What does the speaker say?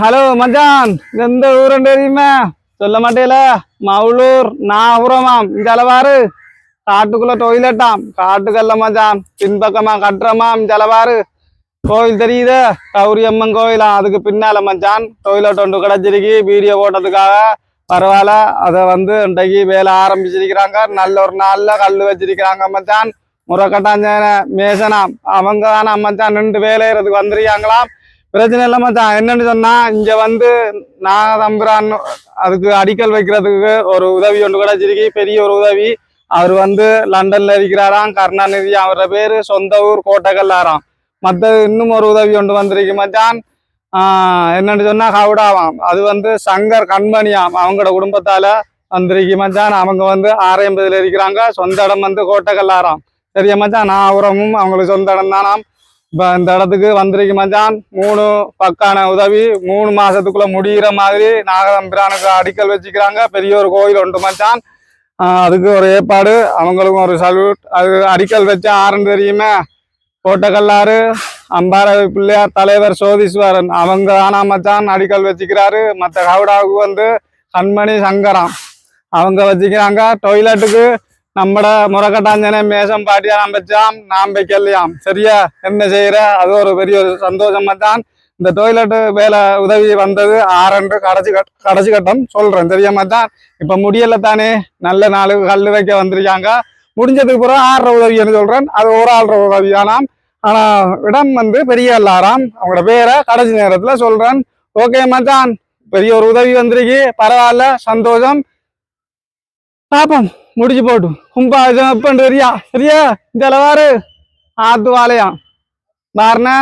Hello மச்சான் எந்த ஊருன்னு தெரியுமே? சொல்ல மாட்டேல. மவுளூர் நாகுரமாம். இந்த அளவாறு காட்டுக்குள்ள டொய்லெட்டாம் காட்டுக்கல்ல மச்சான் பின்பக்கமா கட்டுறமாம். இந்த கோயில் தெரியுது? கௌரியம்மன் கோயிலாம் அதுக்கு பின்னால மச்சான் டொய்லெட் ஒன்று கிடச்சிருக்கு. வீடியோ போட்டதுக்காக பரவாயில்ல. அதை வந்து இன்றைக்கு வேலை ஆரம்பிச்சிருக்கிறாங்க. நல்ல ஒரு நாள்ல கல் வச்சிருக்கிறாங்க மச்சான். முறைக்கட்டாஞ்சன மேசனாம். அவங்க தானே மச்சான் நின்று வேலையிறதுக்கு வந்திருக்காங்களாம். பிரச்சனை இல்லை மச்சான் என்னன்னு சொன்னா இங்க வந்து நான் தம்புறான் அதுக்கு அடிக்கல் வைக்கிறதுக்கு ஒரு உதவி ஒன்று கிடைச்சிருக்கு பெரிய ஒரு உதவி. அவர் வந்து லண்டன்ல இருக்கிறாராம் கருணாநிதி அவரோட பேரு சொந்த ஊர் கோட்டைக்கல்லாராம். மற்ற இன்னும் ஒரு உதவி ஒன்று வந்திருக்கு. மச்சான் ஆஹ் என்னன்னு சொன்னா ஹவுடாவாம் அது வந்து சங்கர் கண்மணியாம். அவங்களோட குடும்பத்தால வந்திருக்கு. மச்சான் அவங்க வந்து ஆரையம்பதுல இருக்கிறாங்க. சொந்த இடம் வந்து கோட்டைக்கல்லாராம். சரியா மச்சான்? நான் உரமும் அவங்களுக்கு சொந்த இடம் தானாம் இப்போ இந்த இடத்துக்கு வந்திருக்கு மச்சான் மூணு பக்கான உதவி மூணு மாசத்துக்குள்ள முடிகிற மாதிரி நாகதம்பிரானுக்கு அடிக்கல் வச்சுக்கிறாங்க. பெரிய ஒரு கோயில் ஒன்று மச்சான். அதுக்கு ஒரு ஏற்பாடு அவங்களுக்கும் ஒரு சல்யூட் அது அடிக்கல் வச்சா ஆறுன்னு தெரியுமே? கோட்டக்கல்லாறு அம்பாரவி பிள்ளையார் தலைவர் சோதீஸ்வரன். அவங்க ஆனா மச்சான் அடிக்கல் வச்சுக்கிறாரு. மற்ற கவுடாவுக்கு வந்து கண்மணி சங்கரம். அவங்க வச்சுக்கிறாங்க. டொய்லெட்டுக்கு நம்மட முரகட்டாஞ்சனே மேசம் பாட்டியா நாம் நாம் வைக்கலையாம் சரியா? என்ன செய்யற அது ஒரு பெரிய ஒரு சந்தோஷம் தான் இந்த டொய்லெட்டு வேலை உதவி வந்தது ஆறன்று கடைசி கட் கடைசி கட்டம் சொல்றேன். தெரியாம தான் இப்ப முடியல தானே? நல்ல நாள் கல் வைக்க வந்திருக்காங்க. முடிஞ்சதுக்கு பிறகு ஆறுற உதவின்னு சொல்றேன். அது ஒரு ஆள்ற ஆனாம். ஆனா இடம் வந்து பெரிய எல்லாராம் அவங்களோட பேரை கடைசி நேரத்துல சொல்றேன். ஓகே மச்சான். பெரிய ஒரு உதவி வந்திருக்கு. பரவாயில்ல. சந்தோஷம். பாப்போம் முடிச்சு போட்டு கும்பா இது சரியா சரியா இந்த அளவாரு ஆத்து வாழையாம் பாருண்ணா